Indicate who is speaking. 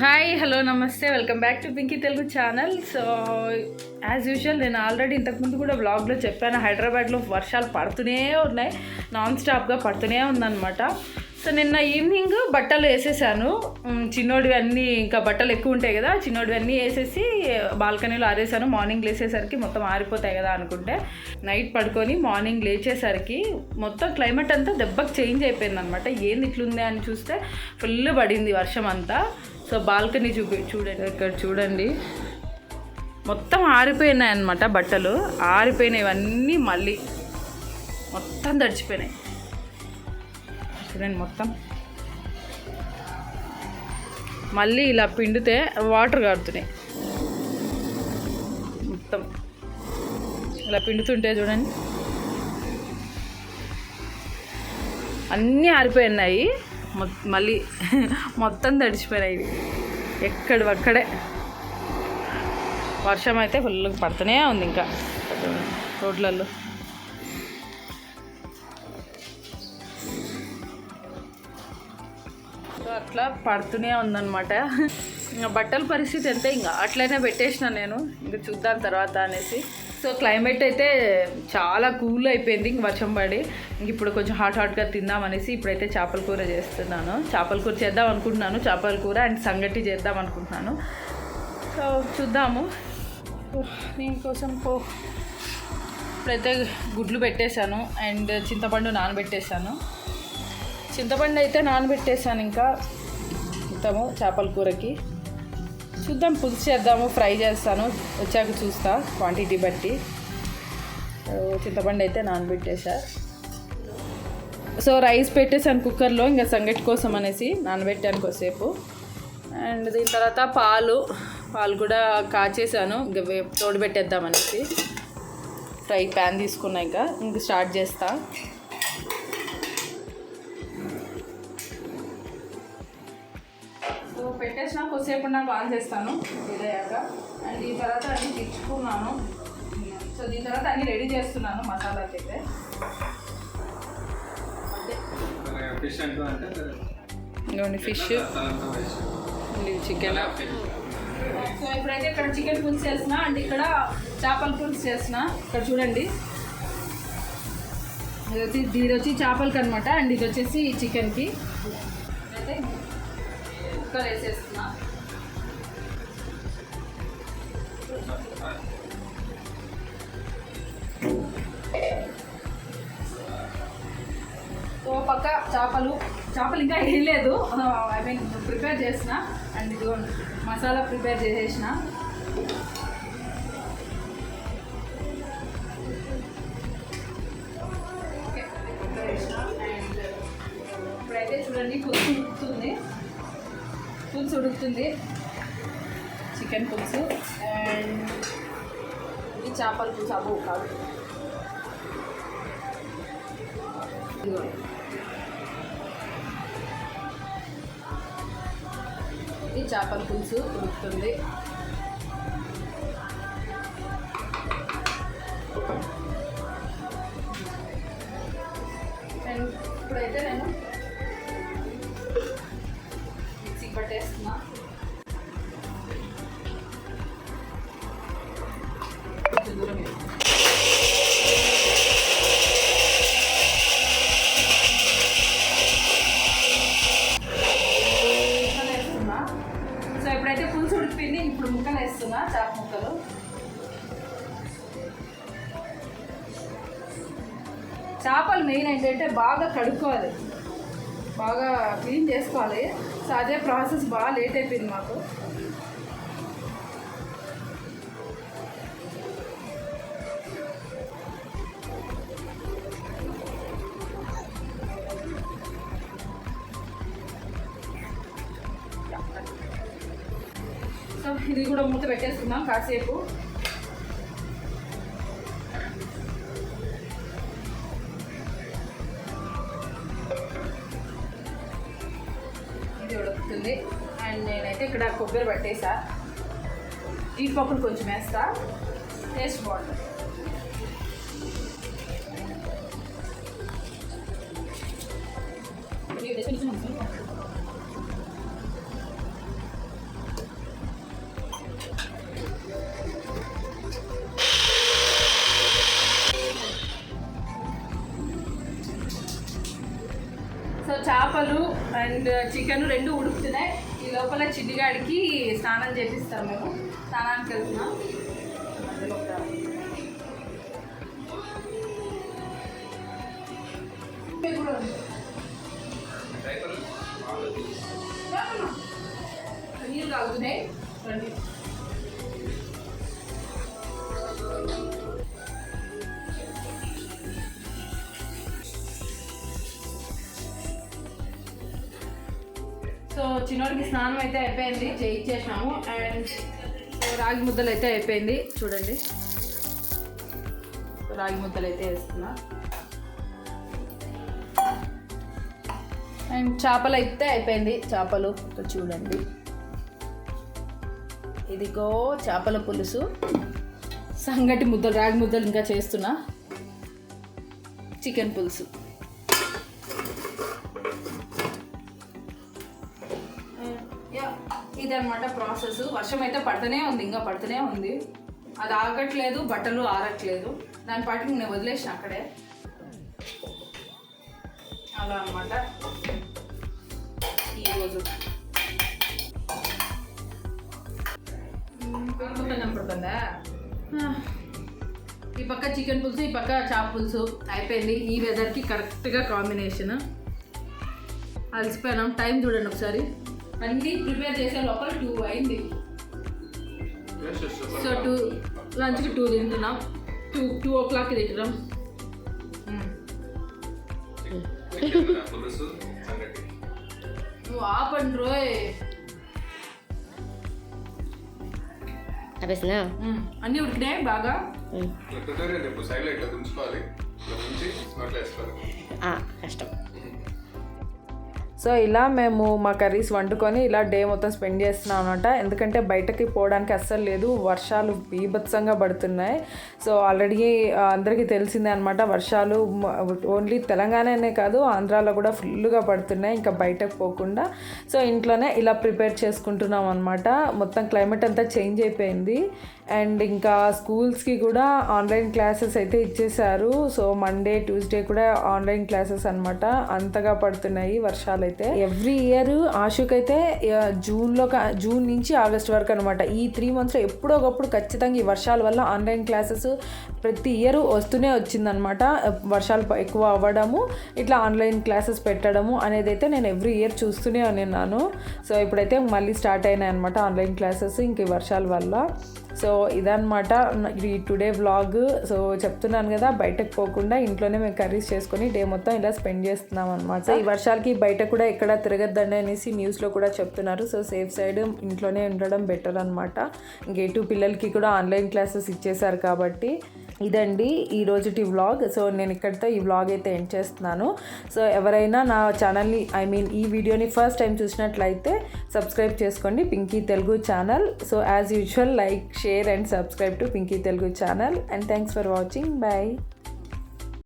Speaker 1: Hi hello నమస్తే welcome back to Pinky Telugu channel so as usual నేను already ఇంతకుముందు కూడా బ్లాగ్లో చెప్పాను హైదరాబాద్లో వర్షాలు పడుతూనే ఉన్నాయి నాన్ స్టాప్గా పడుతూనే ఉందన్నమాట. సో నిన్న ఈవినింగ్ బట్టలు వేసేసాను. చిన్నోడివి అన్నీ ఇంకా బట్టలు ఎక్కువ ఉంటాయి కదా చిన్నోడివి అన్నీ వేసేసి బాల్కనీలో ఆరేసాను. మార్నింగ్ లేచేసరికి మొత్తం ఆరిపోతాయి కదా అనుకుంటే నైట్ పడుకొని మార్నింగ్ లేచేసరికి మొత్తం క్లైమేట్ అంతా దెబ్బకి చేంజ్ అయిపోయింది అనమాట ఏంది ఇట్లుంది అని చూస్తే ఫుల్ పడింది వర్షం అంతా. సో బాల్కనీ చూపి చూడండి ఇక్కడ చూడండి. మొత్తం ఆరిపోయినాయి అనమాట బట్టలు. ఆరిపోయినాయి ఇవన్నీ మళ్ళీ మొత్తం తడిచిపోయినాయి. చూడండి మొత్తం. మళ్ళీ ఇలా పిండితే వాటర్ కారుతున్నాయి. మొత్తం. ఇలా పిండుతుంటే చూడండి. అన్నీ ఆరిపోయినాయి. మళ్ళీ మొత్తం తడిచిపోయినాయి ఎక్కడి అక్కడే. వర్షం అయితే ఫుల్ పడుతూనే ఉంది ఇంకా. రోడ్లలో అట్లా పడుతూనే ఉందన్నమాట. ఇంకా బట్టల పరిస్థితి అంతే ఇంకా అట్లనే పెట్టేసిన నేను. ఇంకా చూద్దాం తర్వాత అనేసి. సో క్లైమేట్ అయితే చాలా కూల్ అయిపోయింది ఇంక వర్షం పడి. ఇంక ఇప్పుడు కొంచెం హాట్ హాట్గా తిందాం అనేసి ఇప్పుడైతే చేపల కూర చేస్తున్నాను. చేపల కూర చేద్దాం అనుకుంటున్నాను. చేపల కూర అండ్ సంగటి చేద్దాం అనుకుంటున్నాను. సో చూద్దాము. దీనికోసం పో. ఇప్పుడైతే గుడ్లు పెట్టేశాను అండ్ చింతపండు నానబెట్టేశాను. చింతపండు అయితే నానబెట్టేశాను ఇంకా. మొత్తము చేపల కూరకి. చూద్దాం పులుసు చేద్దాము ఫ్రై చేస్తాను. వచ్చాక చూస్తా క్వాంటిటీ బట్టి. చింతపండు అయితే నానబెట్టేసా. సో రైస్ పెట్టేసాను కుక్కర్లో ఇంకా సంగటి కోసం అనేసి నానబెట్టాను కొద్దిసేపు. అండ్ దీని తర్వాత పాలు పాలు కూడా కాచేసాను ఇంకా వే- తోడుపెట్టేద్దామనేసి ఫ్రై ప్యాన్ తీసుకున్నా ఇంకా. ఇంక స్టార్ట్ చేస్తాను కొద్దిసేపు నాకు ఆన్ చేస్తాను. ఇదయ్యాక అండ్ ఈ తర్వాత అన్ని తెచ్చుకున్నాను. సో దీని తర్వాత అన్ని రెడీ చేస్తున్నాను మసాలాకి అయితే.
Speaker 2: ఫిష్.
Speaker 1: చికెన్. సో ఇప్పుడైతే ఇక్కడ చికెన్ పులుసు చేసిన అండ్ ఇక్కడ చేపల పులుసు చేసిన ఇక్కడ చూడండి. ఇది వచ్చి ఇది వచ్చి చేపలకి అనమాట అండ్ ఇది వచ్చేసి చికెన్కి. అయితే కుక్కర్ వేసేస్తున్నా. సో పక్క చేపలు. చేపలు ఇంకా వేయలేదు ఐ మీన్ ప్రిపేర్ చేసిన. అండ్ ఇదిగో మసాలా ప్రిపేర్ చేసేసిన. ఇప్పుడైతే uh, చూడండి పులుసు ఉడుకుతుంది. పులుసు ఉడుకుతుంది. చికెన్ పులుసు అండ్ ఇది చేపల పులుసు అబ్బో కాదు. ఇది చేపల పులుసు ఉడుకుతుంది. అండ్ ఇప్పుడైతే నేను మిక్సీ పట్టేస్తున్నా. ఎప్పుడైతే ఇప్పుడైతే పులుసు ఉడికిపోయింది ఇప్పుడు ముక్కలు వేస్తున్నా చేప ముక్కలు. చేపలు మెయిన్ ఏంటంటే బాగా కడుక్కోవాలి. బాగా క్లీన్ చేసుకోవాలి. సో అదే ప్రాసెస్ బాగా లేట్ అయిపోయింది మాకు. ఇది కూడా మూత పెట్టేసుకుందాం కాసేపు. ఇది ఉడుకుతుంది. అండ్ నేనైతే ఇక్కడ కొబ్బరి పట్టేసా. జీడిపప్పులు కొంచెం వేస్తా. టేస్ట్ బాగుంటుంది. చేపలు అండ్ చికెన్ రెండు ఉడుకుతున్నాయి. ఈ లోపల చిన్నిగాడికి స్నానం చేపిస్తాం మేము. స్నానానికి వెళ్తున్నాం. నీరు ఒక- నీళ్ళు తాగుతున్నాయి. రండి. సో చిన్నోడికి స్నానం అయితే అయిపోయింది చేయించేసినాము అండ్ రాగి ముద్దలు అయితే అయిపోయింది. చూడండి. రాగి ముద్దలు అయితే వేస్తున్నా. అండ్ చేపలు అయితే అయిపోయింది. చేపలు చూడండి. ఇదిగో చేపల పులుసు. సంగటి ముద్దలు రాగి ముద్దలు ఇంకా చేస్తున్నా. చికెన్ పులుసు. ఇదన్నమాట ప్రాసెస్. వర్షం అయితే పడుతూనే ఉంది ఇంకా పడుతూనే ఉంది. అది ఆగట్లేదు బట్టలు ఆరట్లేదు. దాని పాటికి నేను వదిలేసిన అక్కడే. అలా అనమాట ఈరోజు కనపడుతుందా? ఈ పక్క చికెన్ పులుసు ఈ పక్క చాప్ పులుసు. అయిపోయింది. ఈ వెదర్కి కరెక్ట్గా కాంబినేషన్ అలసిపోయినాం. టైం చూడండి ఒకసారి. అన్నీ ప్రిపేర్ చేసే లోపల టూ అయింది. సో టూ లంచ్కి టూ తింటున్నాం. టూ టూ ఓ క్లాక్కి తింటున్నాం. నువ్వు ఆపండి రోయ్.
Speaker 3: ఆపేసినా.
Speaker 1: అన్నీ ఉడికినాయి బాగా?
Speaker 2: ఇట్లా
Speaker 1: సో ఇలా మేము మా కర్రీస్ వండుకొని ఇలా డే మొత్తం స్పెండ్ చేస్తున్నాం అనమాట ఎందుకంటే బయటకి పోవడానికి అస్సలు లేదు వర్షాలు బీభత్సంగా పడుతున్నాయి. సో ఆల్రెడీ అందరికీ తెలిసిందే అనమాట వర్షాలు ఓన్లీ తెలంగాణనే కాదు ఆంధ్రాలో కూడా ఫుల్గా పడుతున్నాయి ఇంకా బయటకు పోకుండా. సో ఇంట్లోనే ఇలా ప్రిపేర్ చేసుకుంటున్నాం అనమాట మొత్తం క్లైమేట్ అంతా చేంజ్ అయిపోయింది. అండ్ ఇంకా స్కూల్స్కి కూడా ఆన్లైన్ క్లాసెస్ అయితే ఇచ్చేశారు. సో మండే ట్యూస్డే కూడా ఆన్లైన్ క్లాసెస్ అనమాట అంతగా పడుతున్నాయి వర్షాలు అయితే? ఎవ్రీ ఇయర్ ఆశుక్ అయితే జూన్లో జూన్ నుంచి ఆగస్ట్ వరకు అనమాట ఈ త్రీ మంత్స్లో ఎప్పుడో ఒకప్పుడు ఖచ్చితంగా ఈ వర్షాల వల్ల ఆన్లైన్ క్లాసెస్ ప్రతి ఇయర్ వస్తూనే వచ్చిందనమాట వర్షాలు ఎక్కువ అవ్వడము ఇట్లా ఆన్లైన్ క్లాసెస్ పెట్టడము అనేది అయితే నేను ఎవ్రీ ఇయర్ చూస్తూనే ఉన్నాను. సో ఇప్పుడైతే మళ్ళీ స్టార్ట్ అయినాయి అనమాట ఆన్లైన్ క్లాసెస్ ఇంక ఈ వర్షాల వల్ల. సో ఇదనమాట ఈ టుడే వ్లాగ్. సో చెప్తున్నాను కదా బయటకు పోకుండా ఇంట్లోనే మేము కర్రీస్ చేసుకొని డే మొత్తం ఇలా స్పెండ్ చేస్తున్నాం అనమాట ఈ వర్షాలకి బయట కూడా ఎక్కడ తిరగద్దండి అనేసి న్యూస్లో కూడా చెప్తున్నారు. సో సేఫ్ సైడ్ ఇంట్లోనే ఉండడం బెటర్ అనమాట గేటు పిల్లలకి కూడా ఆన్లైన్ క్లాసెస్ ఇచ్చేసారు కాబట్టి. ఇదండి ఈ రోజుటి వ్లాగ్. సో నేను ఇక్కడితో ఈ వ్లాగ్ అయితే ఎండ్ చేస్తున్నాను. సో ఎవరైనా నా ఛానల్ని ఐ మీన్ ఈ వీడియోని ఫస్ట్ టైం చూసినట్లయితే సబ్స్క్రైబ్ చేసుకోండి. Pinky Telugu channel. So as usual like share and subscribe to Pinky Telugu channel. And thanks for watching. Bye.